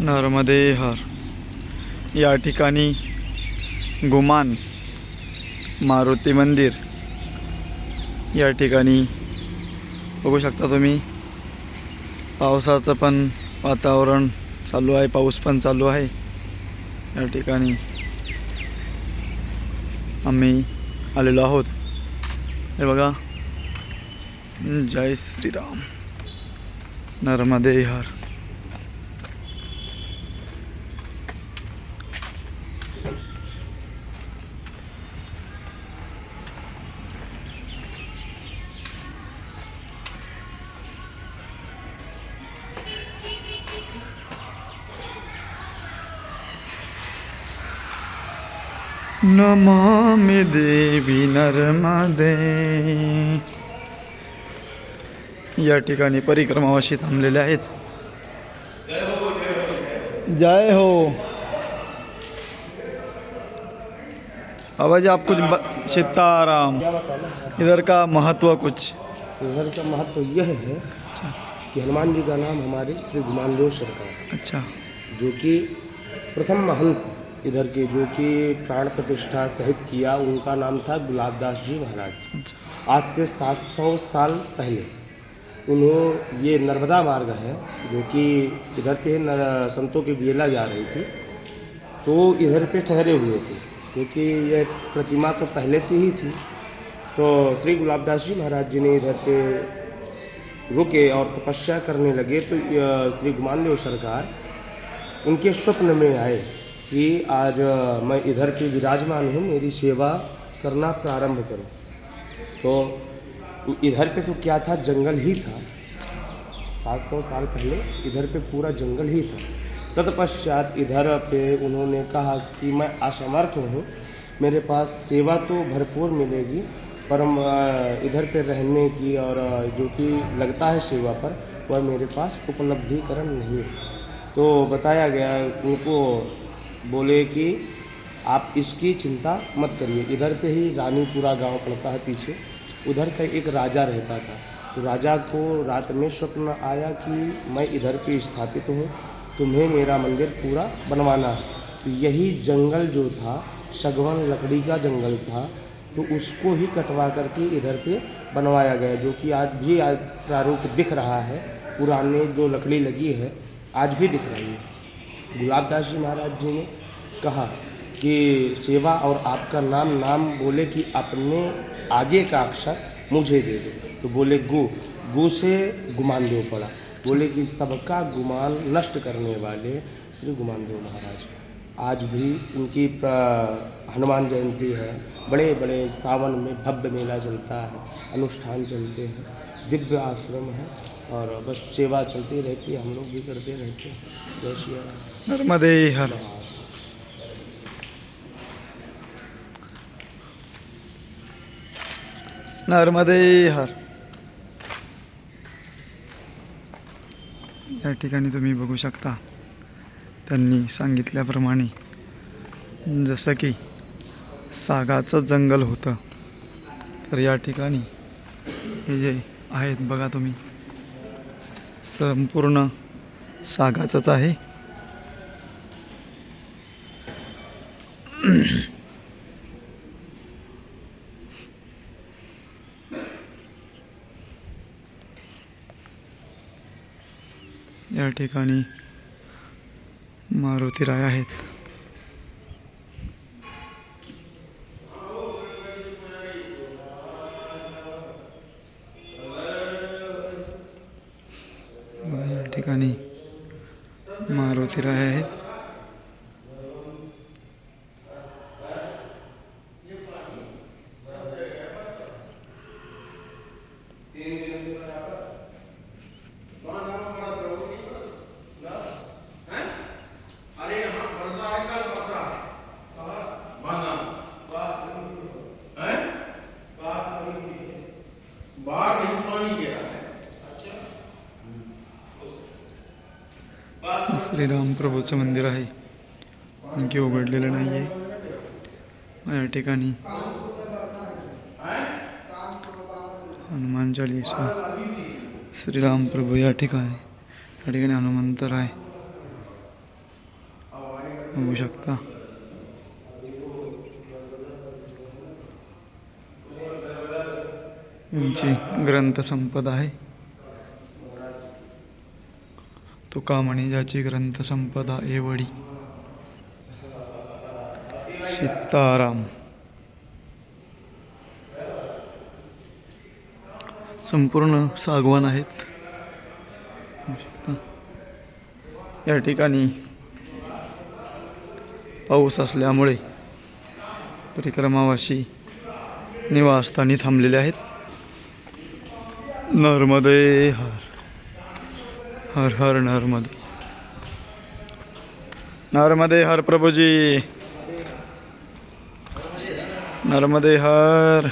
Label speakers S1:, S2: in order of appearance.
S1: नर्मदे हर। या ठिकाणी गुमान मारुती मंदिर या ठिकाणी बघू शकता तुम्ही. पावसाचं पण वातावरण चालू आहे पाऊस पण चालू आहे. या ठिकाणी आम्ही आलेलो आहोत. हे बघा. जय श्रीराम. नर्मदे हर. नमामि देवी नर्मदे। या ठिकाणी परिक्रमावाशी थांबलेले आहेत. जय हो. बाबा जी आप कुछ सीताराम। इधर का महत्व कुछ।
S2: इधर का महत्व यह है
S1: अच्छा।
S2: कि हनुमान जी का नाम हमारे श्री गुमानदेव सरकार
S1: अच्छा।
S2: जो कि प्रथम महंत इधर के जो कि प्राण प्रतिष्ठा सहित किया उनका नाम था गुलाबदास जी महाराज।
S1: अच्छा।
S2: आज से 700 साल पहले उन्हों ये नर्मदा मार्ग है जो कि इधर पे संतों की बेला जा रही थी तो इधर पे ठहरे हुए थे। क्योंकि यह प्रतिमा तो पहले से ही थी। तो श्री गुलाबदास जी महाराज जी ने इधर पे रुके और तपस्या करने लगे। तो श्री गुमानदेव सरकार उनके स्वप्न में आए कि आज मैं इधर पे विराजमान हूँ, मेरी सेवा करना प्रारंभ करो। तो इधर पे तो क्या था? जंगल ही था। सात सौ साल पहले इधर पे पूरा जंगल ही था। तत्पश्चात इधर पे उन्होंने कहा कि मैं असमर्थ हूँ, मेरे पास सेवा तो भरपूर मिलेगी पर इधर पे रहने की और जो कि लगता है सेवा पर, वह मेरे पास उपलब्धिकरण नहीं है। तो बताया गया, उनको बोले कि आप इसकी चिंता मत करिए। इधर पे ही रानीपुरा गाँव पड़ता है पीछे, उधर का एक राजा रहता था। तो राजा को रात में स्वप्न आया कि मैं इधर पे स्थापित हूँ तुम्हें मेरा मंदिर पूरा बनवाना तो यही जंगल जो था, सगवन लकड़ी का जंगल था तो उसको ही कटवा करके इधर पे बनवाया गया, जो कि आज भी आज प्रारूप दिख रहा है। पुराने जो लकड़ी लगी है, आज भी दिख रही है। गुलाबदास जी महाराज जी ने कहा कि सेवा और आपका नाम नाम बोले कि अपने आगे का अक्षर मुझे दे दो। तो बोले, गु गु से गुमान देव पड़ा। बोले कि सबका गुमान नष्ट करने वाले श्री गुमान देव महाराज। आज भी उनकी हनुमान जयंती है। बड़े बड़े सावन में भव्य मेला चलता है, अनुष्ठान चलते हैं, दिव्य आश्रम है और बस सेवा चलती रहती है, हम लोग भी करते रहते हैं। जय श्री राम।
S1: नर्मदे हर। नर्मदे हर। या ठिकाणी तुम्ही बघू शकता. त्यांनी सांगितल्याप्रमाणे जसं की सागाचं जंगल होतं. तर या ठिकाणी हे जे आहेत बघा तुम्ही. संपूर्ण सागाचंच आहे. या ठिकाणी मारुती राय आहेत. या ठिकाणी मारुती राय आहेत. श्रीराम प्रभूचं मंदिर आहे. आणखी उघडलेलं नाही आहे या ठिकाणी हनुमान चालीसा श्रीराम प्रभू या ठिकाणी या ठिकाणी हनुमंतर आहे बघू शकता. यांची ग्रंथसंपदा आहे. तुका म्हणे ज्याची ग्रंथसंपदा एवढी सीताराम. संपूर्ण सागवान आहेत. या ठिकाणी पाऊस असल्यामुळे परिक्रमावाशी निवासस्थानी थांबलेले आहेत. नर्मदे हर. હર હર નર્મદ. નર્મદે હર પ્રભુજી.
S2: નર્મદે હર.